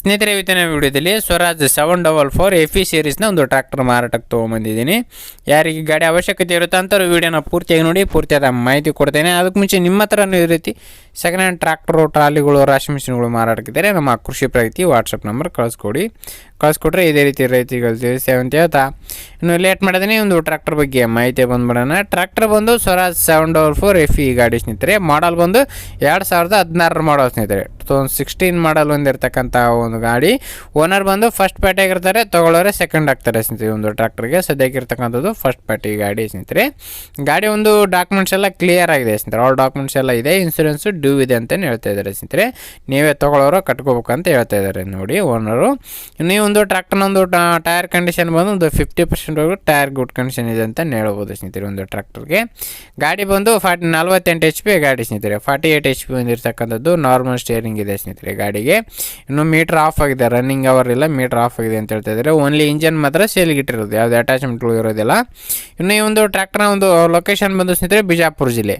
ಸ್ನೇಹಿತರೆ, ಇವತ್ತಿನ ವಿಡಿಯೋದಲ್ಲಿ Swaraj seven double four F E ಸೀರೀಸ್ನ ಒಂದು ಟ್ರ್ಯಾಕ್ಟರ್ ಮಾರಾಟಕ್ಕೆ ತೊಗೊಂಬಂದಿದ್ದೀನಿ. ಯಾರಿಗೆ ಗಾಡಿ ಅವಶ್ಯಕತೆ ಇರುತ್ತೆ ಅಂಥವ್ರು ವೀಡಿಯೋನ ಪೂರ್ತಿಯಾಗಿ ನೋಡಿ, ಪೂರ್ತಿಯಾದ ಮಾಹಿತಿ ಕೊಡ್ತೇನೆ. ಅದಕ್ಕೆ ಮುಂಚೆ ನಿಮ್ಮ ಹತ್ರನೂ ಈ ರೀತಿ ಸೆಕೆಂಡ್ ಹ್ಯಾಂಡ್ ಟ್ರ್ಯಾಕ್ಟರು ಟ್ರಾಲಿಗಳು, ರಾಶಿ ಮಿಷಿನ್ಗಳು ಮಾರಾಟಕ್ಕಿದ್ದಾರೆ ನಮ್ಮ ಕೃಷಿ ಪ್ರಗತಿ ವಾಟ್ಸಪ್ ನಂಬರ್ ಕಳಿಸ್ಕೊಡಿ. ಕಳಿಸ್ಕೊಟ್ರೆ ಇದೇ ರೀತಿ ರೈತರಿಗೆ ತಿಳಿಸ್ತೇವೆ ಹೇಳ್ತಾ. ಇನ್ನು ಲೇಟ್ ಮಾಡಿದ್ರೆ ಒಂದು ಟ್ರ್ಯಾಕ್ಟರ್ ಬಗ್ಗೆ ಮಾಹಿತಿ ಬಂದ್ಬಿಡೋಣ ಟ್ರ್ಯಾಕ್ಟರ್ ಬಂದು Swaraj seven double four F E ಗಾಡಿ ಸ್ನೇಹಿತರೆ ಮಾಡಲ್ ಬಂದು ಎರಡು ಸಾವಿರದ ಹದಿನಾರರ ಮಾಡಲ್ ಸ್ನೇಹಿತರೆ. ಟೂ ತೌಸಂಡ್ ಸಿಕ್ಸ್ಟೀನ್ ಮಾಡಲ್ ಹೊಂದಿರತಕ್ಕಂಥ ಒಂದು ಗಾಡಿ. ಓನರ್ ಬಂದು ಫಸ್ಟ್ ಪ್ಯಾಟಿಯಾಗಿರ್ತಾರೆ ತೊಗೊಳ್ಳೋರೆ ಸೆಕೆಂಡ್ ಆಗ್ತಾರೆ ಸ್ನೇಹಿತರೆ ಒಂದು ಟ್ರ್ಯಾಕ್ಟರ್ಗೆ ಸದ್ಯಕ್ಕೆ ಇರ್ತಕ್ಕಂಥದ್ದು ಫಸ್ಟ್ ಪ್ಯಾಟಿ ಗಾಡಿ ಸ್ನೇಹಿತರೆ. ಗಾಡಿ ಒಂದು ಡಾಕ್ಯುಮೆಂಟ್ಸ್ ಎಲ್ಲ ಕ್ಲಿಯರ್ ಆಗಿದೆ ಸ್ನೇಹಿತರೆ. ಆಲ್ ಡಾಕ್ಯುಮೆಂಟ್ಸ್ ಎಲ್ಲ ಇದೆ ಇನ್ಸೂರೆನ್ಸು ಡ್ಯೂ ಇದೆ ಅಂತಲೇ ಹೇಳ್ತಾ ಇದ್ದಾರೆ ಸ್ನೇಹಿತರೆ. ನೀವೇ ತೊಗೊಳ್ಳೋರು ಕಟ್ಕೋಬೇಕಂತ ಹೇಳ್ತಾ ಇದ್ದಾರೆ ನೋಡಿ ಓನರು ನೀವೊಂದು ಟ್ರ್ಯಾಕ್ಟರ್ನ ಒಂದು ಟೈರ್ ಕಂಡೀಷನ್ ಬಂದು ಒಂದು ಫಿಫ್ಟಿ ಪರ್ಸೆಂಟ್ವರೆಗೂ ಟೈರ್ ಗುಡ್ ಕಂಡೀಷನ್ ಇದೆ ಅಂತ ಹೇಳ್ಬೋದು ಸ್ನೇಹಿತರೆ ಒಂದು ಟ್ರ್ಯಾಕ್ಟರ್ಗೆ ಗಾಡಿ ಬಂದು ಫಾರ್ಟಿ, ನಲ್ವತ್ತೆಂಟು ಎಚ್ ಪಿ ಗಾಡಿ ಸ್ನೇಹಿತರೆ. ಫಾರ್ಟಿ ಏಯ್ಟ್ ಎಚ್ ಪಿ ಹೊಂದಿರತಕ್ಕಂಥದ್ದು ನಾರ್ಮಲ್ ಸ್ಟೇರಿಂಗ್ ಇದೆ ಸ್ನೇಹಿತರೆ ಗಾಡಿಗೆ. ಇನ್ನು ಮೀಟ್ರ್ ಆಫ್ ಆಗಿದೆ ರನ್ನಿಂಗ್ ಅವರ್ ಇಲ್ಲ ಮೀಟ್ರ್ ಆಫ್ ಆಗಿದೆ ಅಂತ ಹೇಳ್ತಾ ಇದ್ದಾರೆ. ಓನ್ಲಿ ಇಂಜನ್ ಮಾತ್ರ ಸೇಲ್ಗೆ ಇಟ್ಟಿರೋದು, ಯಾವುದೇ ಅಟ್ಯಾಚ್ಮೆಂಟ್ಗಳು ಇರೋದಿಲ್ಲ. ಇನ್ನು ಈ ಒಂದು ಟ್ರ್ಯಾಕ್ಟರ್ನ ಒಂದು ಲೊಕೇಶನ್ ಬಂದು ಸ್ನೇಹಿತರೆ ಬಿಜಾಪುರ ಜಿಲ್ಲೆ.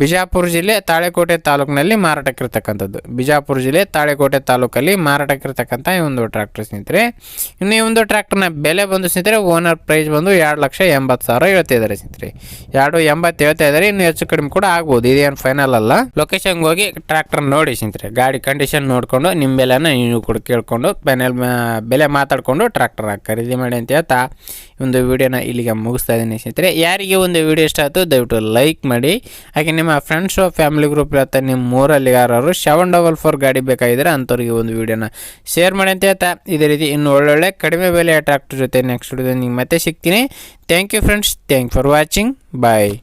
ಬಿಜಾಪುರ ಜಿಲ್ಲೆ ತಾಳೆಕೋಟೆ ತಾಲೂಕಿನಲ್ಲಿ ಮಾರಾಟಕ್ಕಿರ್ತಕ್ಕಂಥದ್ದು ಬಿಜಾಪುರ ಜಿಲ್ಲೆ ತಾಳೆಕೋಟೆ ತಾಲೂಕಲ್ಲಿ ಮಾರಾಟಕ್ಕಿರ್ತಕ್ಕಂಥ ಈ ಒಂದು ಟ್ರ್ಯಾಕ್ಟರ್ ಸ್ನೇಹಿತರೆ. ಇನ್ನು ಈ ಒಂದು ಟ್ರ್ಯಾಕ್ಟರ್ನ ಬೆಲೆ ಬಂದು ಸ್ನೇಹಿತರೆ ಓನರ್ ಪ್ರೈಸ್ ಬಂದು ಎರಡು ಲಕ್ಷ ಎಂಬತ್ತು ಸಾವಿರ ಹೇಳ್ತಾ ಇದ್ದಾರೆ ಸ್ನೇಹಿತರೆ. ಎರಡು ಎಂಬತ್ತು ಹೇಳ್ತಾ ಇದ್ದಾರೆ, ಇನ್ನು ಹೆಚ್ಚು ಕಡಿಮೆ ಕೂಡ ಆಗ್ಬೋದು, ಇದೇನು ಫೈನಲ್ ಅಲ್ಲ. ಲೊಕೇಶನ್ಗೆ ಹೋಗಿ ಟ್ರ್ಯಾಕ್ಟರ್ ನೋಡಿ ಸ್ನೇಹಿತರೆ ಗಾಡಿ ಕಂಡೀಷನ್ ನೋಡಿಕೊಂಡು ನಿಮ್ಮ ಬೆಲೆನ ನೀವು ಕೂಡ ಕೇಳಿಕೊಂಡು ಪ್ಯಾನೆಲ್ ಬೆಲೆ ಮಾತಾಡಿಕೊಂಡು ಟ್ರ್ಯಾಕ್ಟರ್ ಖರೀದಿ ಮಾಡಿ ಅಂತ ಹೇಳ್ತಾ ಒಂದು ವಿಡಿಯೋನ ಇಲ್ಲಿಗೆ ಮುಗಿಸ್ತಾ ಇದ್ದೀನಿ ಸ್ನೇಹಿತರೆ. ಯಾರಿಗೆ ಒಂದು ವಿಡಿಯೋ ಇಷ್ಟ ಆಯಿತು ದಯವಿಟ್ಟು ಲೈಕ್ ಮಾಡಿ. ಹಾಗೆ ನಿಮ್ಮ ಫ್ರೆಂಡ್ಸು ಫ್ಯಾಮಿಲಿ ಗ್ರೂಪ್ ಇರುತ್ತೆ ನಿಮ್ಮ ಊರಲ್ಲಿ ಯಾರು ಸೆವೆನ್ ಡಬಲ್ ಫೋರ್ ಗಾಡಿ ಬೇಕಾಗಿದ್ರೆ ಅಂಥವ್ರಿಗೆ ಒಂದು ವಿಡಿಯೋನ ಶೇರ್ ಮಾಡಿ ಅಂತ ಹೇಳ್ತಾ. ಇದೇ ರೀತಿ ಇನ್ನು ಒಳ್ಳೊಳ್ಳೆ ಕಡಿಮೆ ಬೆಲೆ ಟ್ರ್ಯಾಕ್ಟರ್ ಜೊತೆ ನೆಕ್ಸ್ಟ್ ವಿಡಿಯೋ ನಿಮ್ಗೆ ಮತ್ತೆ ಸಿಗ್ತೀನಿ. Thank you friends thank for watching bye